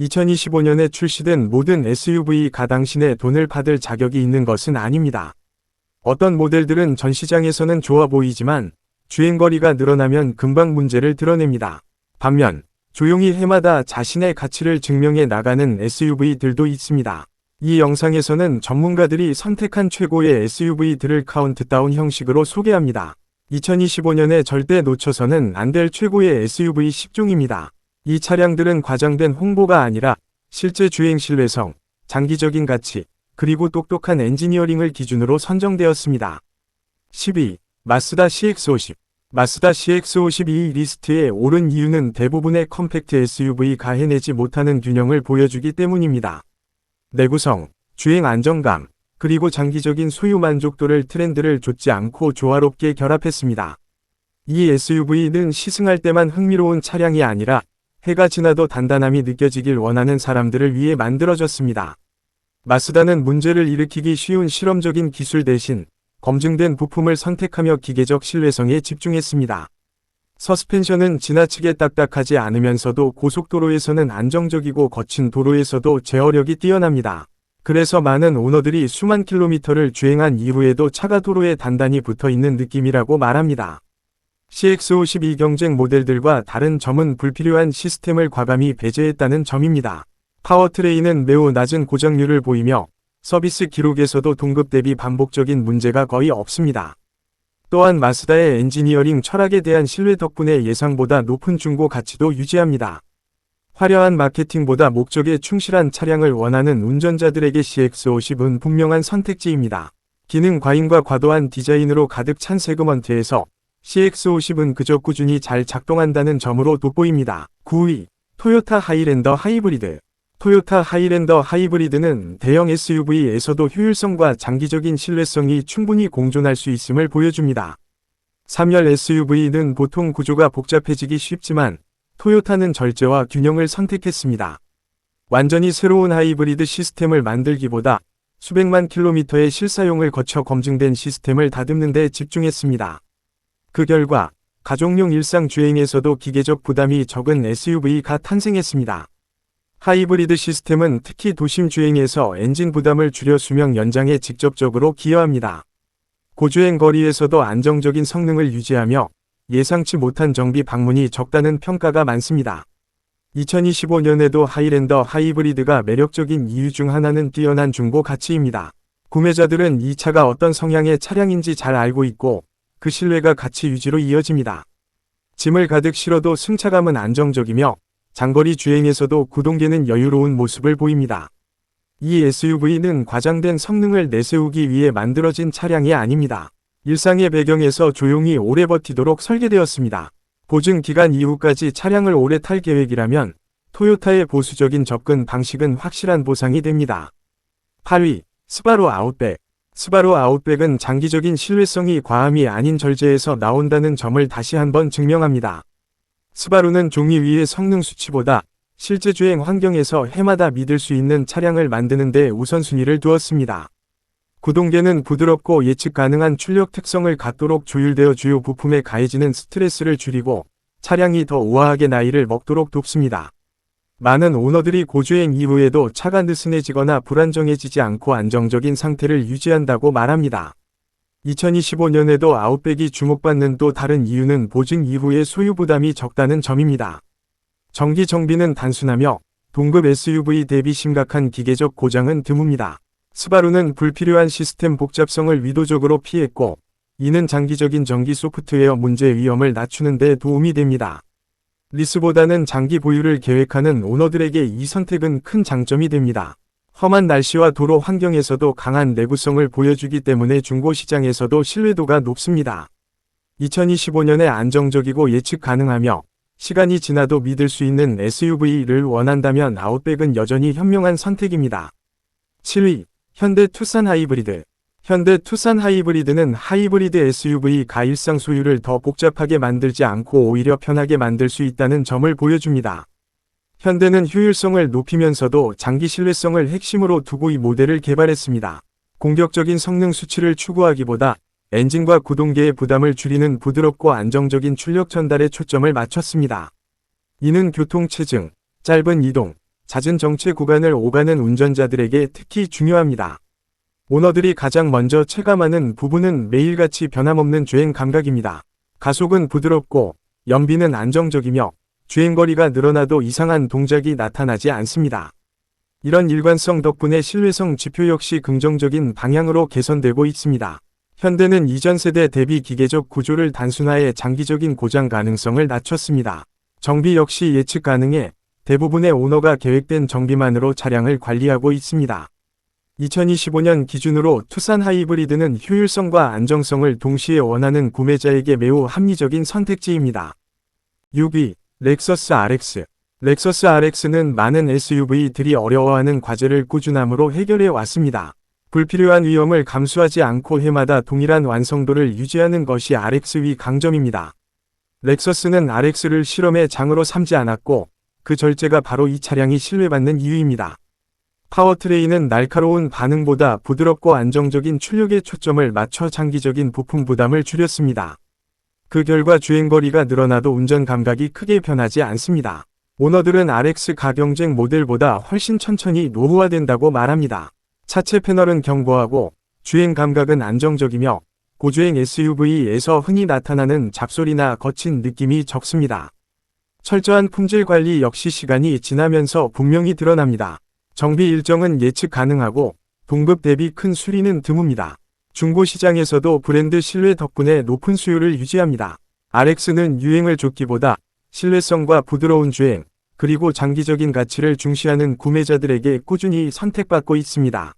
2025년에 출시된 모든 SUV가 당신의 돈을 받을 자격이 있는 것은 아닙니다. 어떤 모델들은 전 시장에서는 좋아 보이지만 주행거리가 늘어나면 금방 문제를 드러냅니다. 반면 조용히 해마다 자신의 가치를 증명해 나가는 SUV들도 있습니다. 이 영상에서는 전문가들이 선택한 최고의 SUV들을 카운트다운 형식으로 소개합니다. 2025년에 절대 놓쳐서는 안 될 최고의 SUV 10종입니다. 이 차량들은 과장된 홍보가 아니라 실제 주행 신뢰성, 장기적인 가치, 그리고 똑똑한 엔지니어링을 기준으로 선정되었습니다. 12. 마스다 CX50 마스다 CX50이 리스트에 오른 이유는 대부분의 컴팩트 SUV가 해내지 못하는 균형을 보여주기 때문입니다. 내구성, 주행 안정감, 그리고 장기적인 소유 만족도를 트렌드를 좇지 않고 조화롭게 결합했습니다. 이 SUV는 시승할 때만 흥미로운 차량이 아니라 해가 지나도 단단함이 느껴지길 원하는 사람들을 위해 만들어졌습니다. 마스다는 문제를 일으키기 쉬운 실험적인 기술 대신 검증된 부품을 선택하며 기계적 신뢰성에 집중했습니다. 서스펜션은 지나치게 딱딱하지 않으면서도 고속도로에서는 안정적이고 거친 도로에서도 제어력이 뛰어납니다. 그래서 많은 오너들이 수만 킬로미터를 주행한 이후에도 차가 도로에 단단히 붙어 있는 느낌이라고 말합니다. CX52 경쟁 모델들과 다른 점은 불필요한 시스템을 과감히 배제했다는 점입니다. 파워트레인은 매우 낮은 고장률을 보이며 서비스 기록에서도 동급 대비 반복적인 문제가 거의 없습니다. 또한 마스다의 엔지니어링 철학에 대한 신뢰 덕분에 예상보다 높은 중고 가치도 유지합니다. 화려한 마케팅보다 목적에 충실한 차량을 원하는 운전자들에게 CX50은 분명한 선택지입니다. 기능 과잉과 과도한 디자인으로 가득 찬 세그먼트에서 CX50은 그저 꾸준히 잘 작동한다는 점으로 돋보입니다. 9위 토요타 하이랜더 하이브리드 토요타 하이랜더 하이브리드는 대형 SUV에서도 효율성과 장기적인 신뢰성이 충분히 공존할 수 있음을 보여줍니다. 3열 SUV는 보통 구조가 복잡해지기 쉽지만 토요타는 절제와 균형을 선택했습니다. 완전히 새로운 하이브리드 시스템을 만들기보다 수백만 킬로미터의 실사용을 거쳐 검증된 시스템을 다듬는 데 집중했습니다. 그 결과 가족용 일상 주행에서도 기계적 부담이 적은 SUV가 탄생했습니다. 하이브리드 시스템은 특히 도심 주행에서 엔진 부담을 줄여 수명 연장에 직접적으로 기여합니다. 고주행 거리에서도 안정적인 성능을 유지하며 예상치 못한 정비 방문이 적다는 평가가 많습니다. 2025년에도 하이랜더 하이브리드가 매력적인 이유 중 하나는 뛰어난 중고 가치입니다. 구매자들은 이 차가 어떤 성향의 차량인지 잘 알고 있고 그 신뢰가 가치 유지로 이어집니다. 짐을 가득 실어도 승차감은 안정적이며 장거리 주행에서도 구동계는 여유로운 모습을 보입니다. 이 SUV는 과장된 성능을 내세우기 위해 만들어진 차량이 아닙니다. 일상의 배경에서 조용히 오래 버티도록 설계되었습니다. 보증 기간 이후까지 차량을 오래 탈 계획이라면 토요타의 보수적인 접근 방식은 확실한 보상이 됩니다. 8위 스바루 아웃백 스바루 아웃백은 장기적인 신뢰성이 과함이 아닌 절제에서 나온다는 점을 다시 한번 증명합니다. 스바루는 종이 위의 성능 수치보다 실제 주행 환경에서 해마다 믿을 수 있는 차량을 만드는 데 우선순위를 두었습니다. 구동계는 부드럽고 예측 가능한 출력 특성을 갖도록 조율되어 주요 부품에 가해지는 스트레스를 줄이고 차량이 더 우아하게 나이를 먹도록 돕습니다. 많은 오너들이 고주행 이후에도 차가 느슨해지거나 불안정해지지 않고 안정적인 상태를 유지한다고 말합니다. 2025년에도 아웃백이 주목받는 또 다른 이유는 보증 이후의 소유 부담이 적다는 점입니다. 정기 정비는 단순하며 동급 SUV 대비 심각한 기계적 고장은 드뭅니다. 스바루는 불필요한 시스템 복잡성을 위도적으로 피했고 이는 장기적인 전기 소프트웨어 문제 위험을 낮추는 데 도움이 됩니다. 리스보다는 장기 보유를 계획하는 오너들에게 이 선택은 큰 장점이 됩니다. 험한 날씨와 도로 환경에서도 강한 내구성을 보여주기 때문에 중고 시장에서도 신뢰도가 높습니다. 2025년에 안정적이고 예측 가능하며 시간이 지나도 믿을 수 있는 SUV를 원한다면 아웃백은 여전히 현명한 선택입니다. 7위 현대 투싼 하이브리드 현대 투싼 하이브리드는 하이브리드 SUV가 일상 소유를 더 복잡하게 만들지 않고 오히려 편하게 만들 수 있다는 점을 보여줍니다. 현대는 효율성을 높이면서도 장기 신뢰성을 핵심으로 두고 이 모델을 개발했습니다. 공격적인 성능 수치를 추구하기보다 엔진과 구동계의 부담을 줄이는 부드럽고 안정적인 출력 전달에 초점을 맞췄습니다. 이는 교통 체증, 짧은 이동, 잦은 정체 구간을 오가는 운전자들에게 특히 중요합니다. 오너들이 가장 먼저 체감하는 부분은 매일같이 변함없는 주행 감각입니다. 가속은 부드럽고 연비는 안정적이며 주행거리가 늘어나도 이상한 동작이 나타나지 않습니다. 이런 일관성 덕분에 신뢰성 지표 역시 긍정적인 방향으로 개선되고 있습니다. 현대는 이전 세대 대비 기계적 구조를 단순화해 장기적인 고장 가능성을 낮췄습니다. 정비 역시 예측 가능해 대부분의 오너가 계획된 정비만으로 차량을 관리하고 있습니다. 2025년 기준으로 투싼 하이브리드는 효율성과 안정성을 동시에 원하는 구매자에게 매우 합리적인 선택지입니다. 6위, 렉서스 RX. 렉서스 RX는 많은 SUV들이 어려워하는 과제를 꾸준함으로 해결해 왔습니다. 불필요한 위험을 감수하지 않고 해마다 동일한 완성도를 유지하는 것이 RX의 강점입니다. 렉서스는 RX를 실험의 장으로 삼지 않았고 그 절제가 바로 이 차량이 신뢰받는 이유입니다. 파워트레인은 날카로운 반응보다 부드럽고 안정적인 출력에 초점을 맞춰 장기적인 부품 부담을 줄였습니다. 그 결과 주행거리가 늘어나도 운전 감각이 크게 변하지 않습니다. 오너들은 RX 가경쟁 모델보다 훨씬 천천히 노후화된다고 말합니다. 차체 패널은 견고하고 주행 감각은 안정적이며 고주행 SUV에서 흔히 나타나는 잡소리나 거친 느낌이 적습니다. 철저한 품질 관리 역시 시간이 지나면서 분명히 드러납니다. 정비 일정은 예측 가능하고 동급 대비 큰 수리는 드뭅니다. 중고 시장에서도 브랜드 신뢰 덕분에 높은 수요를 유지합니다. RX는 유행을 쫓기보다 신뢰성과 부드러운 주행, 그리고 장기적인 가치를 중시하는 구매자들에게 꾸준히 선택받고 있습니다.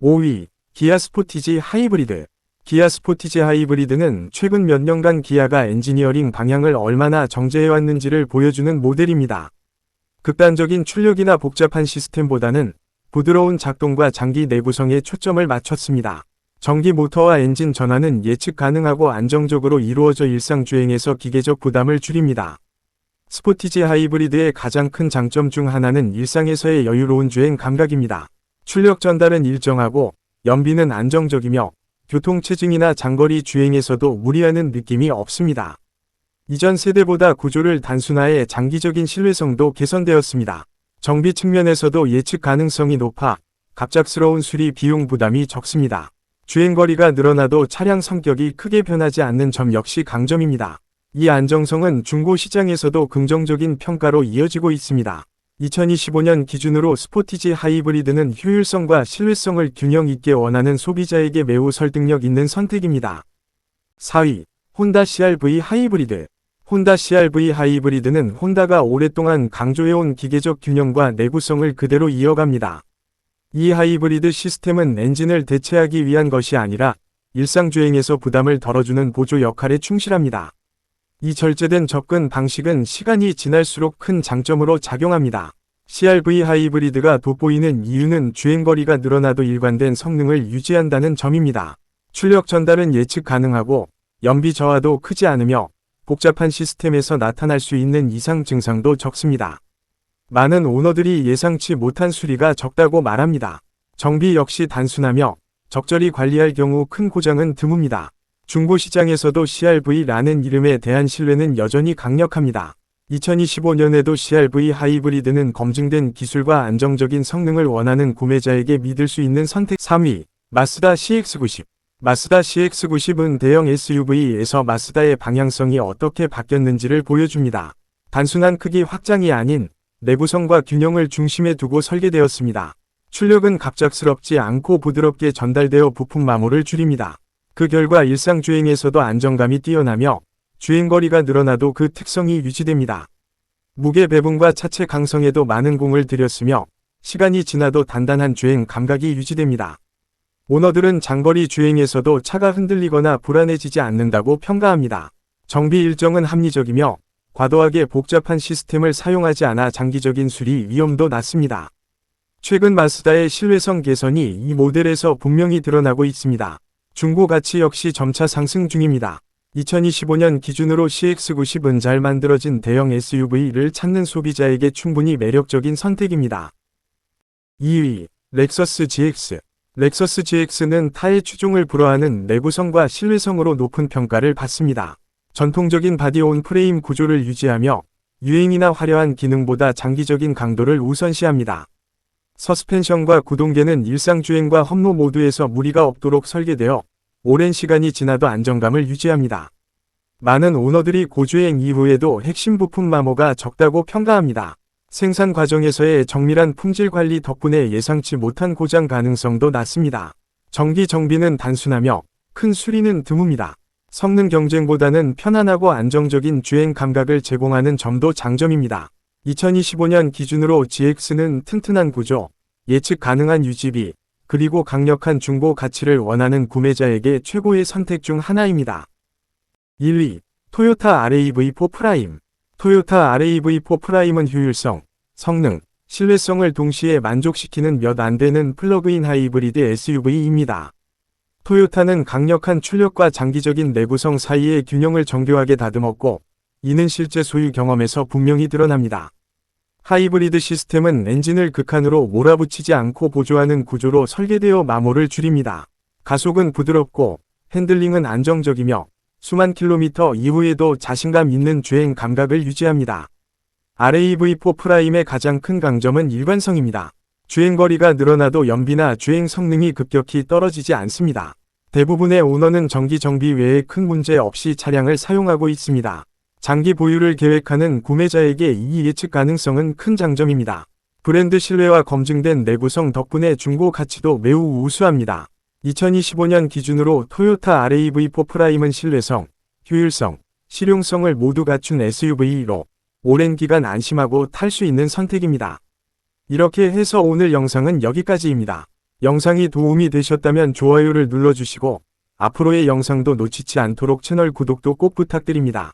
5위, 기아 스포티지 하이브리드. 기아 스포티지 하이브리드는 최근 몇 년간 기아가 엔지니어링 방향을 얼마나 정제해왔는지를 보여주는 모델입니다. 극단적인 출력이나 복잡한 시스템보다는 부드러운 작동과 장기 내구성에 초점을 맞췄습니다. 전기 모터와 엔진 전환은 예측 가능하고 안정적으로 이루어져 일상 주행에서 기계적 부담을 줄입니다. 스포티지 하이브리드의 가장 큰 장점 중 하나는 일상에서의 여유로운 주행 감각입니다. 출력 전달은 일정하고 연비는 안정적이며 교통체증이나 장거리 주행에서도 무리하는 느낌이 없습니다. 이전 세대보다 구조를 단순화해 장기적인 신뢰성도 개선되었습니다. 정비 측면에서도 예측 가능성이 높아 갑작스러운 수리 비용 부담이 적습니다. 주행거리가 늘어나도 차량 성격이 크게 변하지 않는 점 역시 강점입니다. 이 안정성은 중고 시장에서도 긍정적인 평가로 이어지고 있습니다. 2025년 기준으로 스포티지 하이브리드는 효율성과 신뢰성을 균형 있게 원하는 소비자에게 매우 설득력 있는 선택입니다. 4위, 혼다 CRV 하이브리드. 혼다 CRV 하이브리드는 혼다가 오랫동안 강조해온 기계적 균형과 내구성을 그대로 이어갑니다. 이 하이브리드 시스템은 엔진을 대체하기 위한 것이 아니라 일상주행에서 부담을 덜어주는 보조 역할에 충실합니다. 이 절제된 접근 방식은 시간이 지날수록 큰 장점으로 작용합니다. CRV 하이브리드가 돋보이는 이유는 주행거리가 늘어나도 일관된 성능을 유지한다는 점입니다. 출력 전달은 예측 가능하고 연비 저하도 크지 않으며 복잡한 시스템에서 나타날 수 있는 이상 증상도 적습니다. 많은 오너들이 예상치 못한 수리가 적다고 말합니다. 정비 역시 단순하며 적절히 관리할 경우 큰 고장은 드뭅니다. 중고 시장에서도 CRV라는 이름에 대한 신뢰는 여전히 강력합니다. 2025년에도 CRV 하이브리드는 검증된 기술과 안정적인 성능을 원하는 구매자에게 믿을 수 있는 선택 3위 마스다 CX-90 마스다 CX-90은 대형 SUV에서 마스다의 방향성이 어떻게 바뀌었는지를 보여줍니다. 단순한 크기 확장이 아닌 내구성과 균형을 중심에 두고 설계되었습니다. 출력은 갑작스럽지 않고 부드럽게 전달되어 부품 마모를 줄입니다. 그 결과 일상 주행에서도 안정감이 뛰어나며 주행거리가 늘어나도 그 특성이 유지됩니다. 무게 배분과 차체 강성에도 많은 공을 들였으며 시간이 지나도 단단한 주행 감각이 유지됩니다. 오너들은 장거리 주행에서도 차가 흔들리거나 불안해지지 않는다고 평가합니다. 정비 일정은 합리적이며 과도하게 복잡한 시스템을 사용하지 않아 장기적인 수리 위험도 낮습니다. 최근 마스다의 신뢰성 개선이 이 모델에서 분명히 드러나고 있습니다. 중고 가치 역시 점차 상승 중입니다. 2025년 기준으로 CX-90은 잘 만들어진 대형 SUV를 찾는 소비자에게 충분히 매력적인 선택입니다. 2위, 렉서스 GX 렉서스 GX는 타의 추종을 불허하는 내구성과 신뢰성으로 높은 평가를 받습니다. 전통적인 바디온 프레임 구조를 유지하며 유행이나 화려한 기능보다 장기적인 강도를 우선시합니다. 서스펜션과 구동계는 일상주행과 험로 모두에서 무리가 없도록 설계되어 오랜 시간이 지나도 안정감을 유지합니다. 많은 오너들이 고주행 이후에도 핵심 부품 마모가 적다고 평가합니다. 생산 과정에서의 정밀한 품질 관리 덕분에 예상치 못한 고장 가능성도 낮습니다. 정기 정비는 단순하며 큰 수리는 드뭅니다. 성능 경쟁보다는 편안하고 안정적인 주행 감각을 제공하는 점도 장점입니다. 2025년 기준으로 GX는 튼튼한 구조, 예측 가능한 유지비, 그리고 강력한 중고 가치를 원하는 구매자에게 최고의 선택 중 하나입니다. 1위, 토요타 RAV4 프라임. 토요타 RAV4 프라임은 효율성, 성능, 신뢰성을 동시에 만족시키는 몇 안 되는 플러그인 하이브리드 SUV입니다. 토요타는 강력한 출력과 장기적인 내구성 사이의 균형을 정교하게 다듬었고, 이는 실제 소유 경험에서 분명히 드러납니다. 하이브리드 시스템은 엔진을 극한으로 몰아붙이지 않고 보조하는 구조로 설계되어 마모를 줄입니다. 가속은 부드럽고 핸들링은 안정적이며 수만 킬로미터 이후에도 자신감 있는 주행 감각을 유지합니다. RAV4 프라임의 가장 큰 강점은 일관성입니다. 주행거리가 늘어나도 연비나 주행 성능이 급격히 떨어지지 않습니다. 대부분의 오너는 정기 정비 외에 큰 문제 없이 차량을 사용하고 있습니다. 장기 보유를 계획하는 구매자에게 이 예측 가능성은 큰 장점입니다. 브랜드 신뢰와 검증된 내구성 덕분에 중고 가치도 매우 우수합니다. 2025년 기준으로 토요타 RAV4 프라임은 신뢰성, 효율성, 실용성을 모두 갖춘 SUV로 오랜 기간 안심하고 탈 수 있는 선택입니다. 이렇게 해서 오늘 영상은 여기까지입니다. 영상이 도움이 되셨다면 좋아요를 눌러주시고 앞으로의 영상도 놓치지 않도록 채널 구독도 꼭 부탁드립니다.